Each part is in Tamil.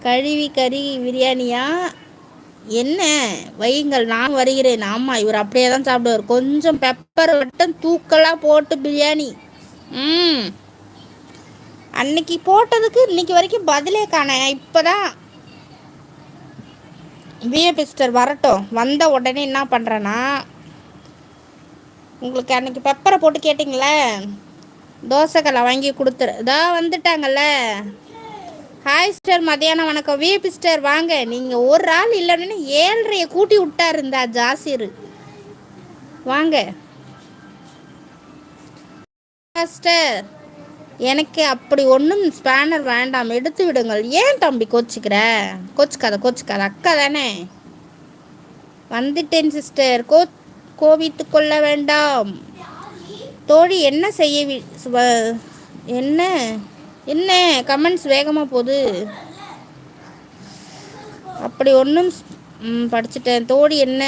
கழுவி கறி பிரியாணியா? என்ன? வையுங்கள் நான் வருகிறேன். ஆமாம் இவர் அப்படியே தான் சாப்பிடுவார். கொஞ்சம் பெப்பர் மட்டும் தூக்கலாக போட்டு பிரியாணி. ம். அன்னைக்கு போட்டதுக்கு இன்னைக்கு வரைக்கும் பதிலே காண. இப்போதான் பிஏ பிஸ்டர் வரட்டும். வந்த உடனே என்ன பண்ணுறேன்னா உங்களுக்கு அன்னைக்கு பெப்பரை போட்டு கேட்டிங்களே? தோசைக்கல்லை வாங்கி கொடுத்துரு. இதோ வந்துட்டாங்கல்ல? ஹாய் சிஸ்டர் மதியானம் வணக்கம். வி சிஸ்டர் வாங்க. நீங்கள் ஒரு ஆள் இல்லைன்னு ஏழ்றைய கூட்டி விட்டா இருந்தா ஜாசிர். வாங்க. சிஸ்டர் எனக்கு அப்படி ஒன்றும் ஸ்பேனர் வேண்டாம். எடுத்து விடுங்கள். ஏன் தம்பி கோச்சிக்கிற? கோச்சிக்காத கோச்சிக்காத. அக்கா தானே. வந்துட்டேன் சிஸ்டர் கோ கோவித்து கொள்ள வேண்டாம். தோழி என்ன செய்ய என்ன? என்ன? கமெண்ட்ஸ் வேகமாக போகுது அப்படி ஒன்றும் படிச்சுட்டேன். தோடி என்ன?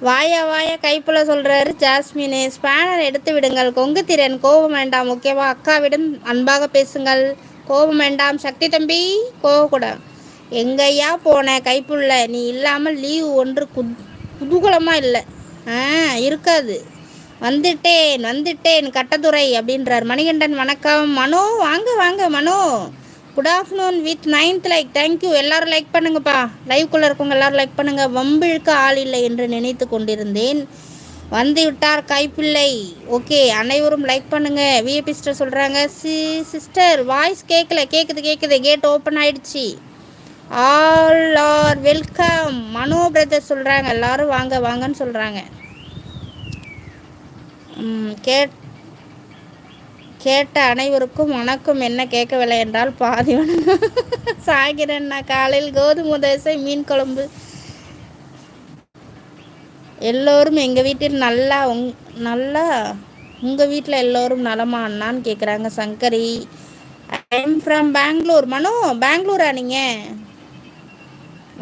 வாயா வாயா கைப்புல சொல்கிறாரு ஜாஸ்மினு. ஸ்பேனர் எடுத்து விடுங்கள். கொங்கு திறன். கோபம் வேண்டாம். ஓகேவா? அக்காவிடம் அன்பாக பேசுங்கள். கோபம் வேண்டாம். சக்தி தம்பி கோவக்கூடாது எங்கேயா போன கைப்புள்ள? நீ இல்லாமல் லீவ் ஒன்று குத் குதூகலமாக இல்லை. ஆ இருக்காது. வந்துட்டேன் வந்துட்டேன். கட்டத்துறை அப்படின்றார். மணிகண்டன் வணக்கம். மனோ வாங்க வாங்க Mano. Good afternoon with ninth like thank you எல்லாரும் லைக் பண்ணுங்கப்பா. லைவ்குள்ளே இருக்கவங்க எல்லாரும் லைக் பண்ணுங்க. வம்பிழுக்க ஆள் இல்லை என்று நினைத்து கொண்டிருந்தேன். வந்து விட்டார் கைப்பிள்ளை. ஓகே அனைவரும் லைக் பண்ணுங்க. விஏபி சிஸ்டர் சொல்கிறாங்க சி சிஸ்டர் வாய்ஸ் கேட்கல கேட்குது கேட்குது கேட் ஓப்பன் ஆயிடுச்சு. All are welcome Mano brother சொல்கிறாங்க எல்லாரும் வாங்க வாங்கன்னு சொல்கிறாங்க கேட் கேட்ட அனைவருக்கும் வணக்கம். என்ன கேட்கவில்லை என்றால் பாதி வணக்கம். சாகிறேன் காலையில் கோதுமை தோசை மீன் குழம்பு. எல்லோரும் எங்கள் வீட்டில் நல்லா உங் நல்லா உங்கள் வீட்டில் எல்லோரும் நலமா அண்ணான்னு கேட்குறாங்க சங்கரி. ஐம் ஃப்ரம் பெங்களூர் மனோ பெங்களூரா நீங்கள்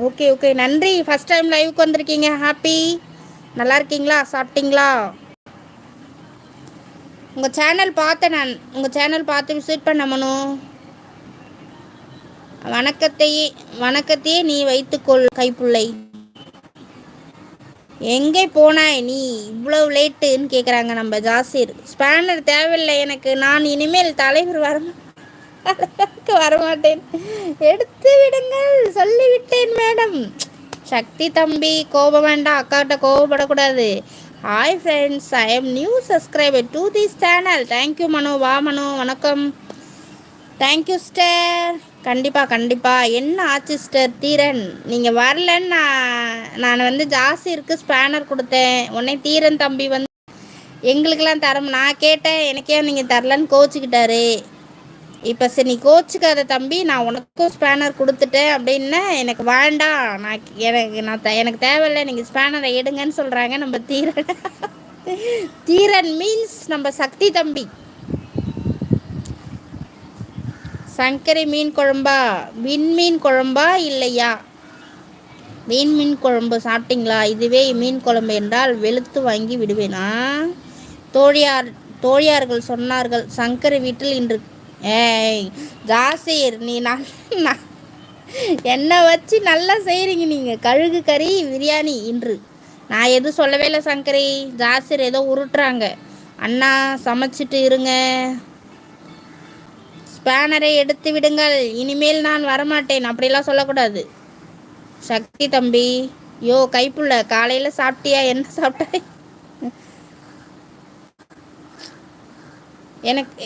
ஓகே ஓகே நன்றி. ஃபஸ்ட் டைம் லைவுக்கு வந்திருக்கீங்க. ஹாப்பி நல்லா இருக்கீங்களா? சாப்பிட்டீங்களா? உங்கள் சேனல் பார்த்தேன் நான் உங்கள் சேனல் பார்த்து விசிட் பண்ணமனோ வணக்கத்தையே வணக்கத்தையே நீ வைத்துக்கொள் கைப்புள்ளை. எங்கே போனாய் நீ? இவ்வளவு லேட்டுன்னு கேட்குறாங்க நம்ம ஜாசிர். ஸ்பேனர் தேவையில்லை எனக்கு. நான் இனிமேல் தலைவர் வர வரமாட்டேன். எடுத்து விடுங்கள். சொல்லிவிட்டேன் மேடம். சக்தி தம்பி கோபம் வேண்டாம். அக்காட்ட கோபப்படக்கூடாது. Hi friends I am new subscriber to this channel thank you Mano வா மனோ வணக்கம் தேங்க்யூ ஸ்டர் கண்டிப்பாக கண்டிப்பாக என்ன ஆச்சு ஸ்டர் தீரன். நீங்கள் வரலன்னு நான் நான் வந்து ஜாஸ்தி இருக்குது ஸ்பேனர் கொடுத்தேன். உடனே தீரன் தம்பி வந்து எங்களுக்கெல்லாம் தரம். நான் கேட்டேன் எனக்கே நீங்கள் தரலன்னு கோச்சிக்கிட்டாரு. இப்போ சரி நீ கோச்சுக்காத தம்பி நான் உனக்கும் ஸ்பேனர் கொடுத்துட்டேன் அப்படின்னா எனக்கு வேண்டாம். நான் எனக்கு நான் த எனக்கு தேவையில்லை நீங்கள் ஸ்பேனரை எடுங்கன்னு சொல்கிறாங்க நம்ம தீரன். தீரன் மீன்ஸ் நம்ம சக்தி தம்பி. சங்கரி மீன் குழம்பா? விண்மீன் குழம்பா இல்லையா? மீன் மீன் குழம்பு சாப்பிட்டீங்களா? இதுவே மீன் குழம்பு என்றால் வெளுத்து வாங்கி விடுவேனா? தோழியார் தோழியார்கள் சொன்னார்கள் சங்கரி வீட்டில் இன்று ஏய் ஜாசீர் நீ நான் என்னை வச்சு நல்லா செய்கிறீங்க நீங்கள் கழுகு கறி பிரியாணி இன்று. நான் எதுவும் சொல்லவே இல்லை சங்கரி. ஜாசிர் ஏதோ உருட்டுறாங்க. அண்ணா சமைச்சிட்டு இருங்க. ஸ்பேனரை எடுத்து விடுங்கள். இனிமேல் நான் வரமாட்டேன். அப்படிலாம் சொல்லக்கூடாது. சக்தி தம்பி. யோ கைப்புள்ள. காலையில் சாப்பிட்டியா? என்ன சாப்பிட்ட? எனக்கு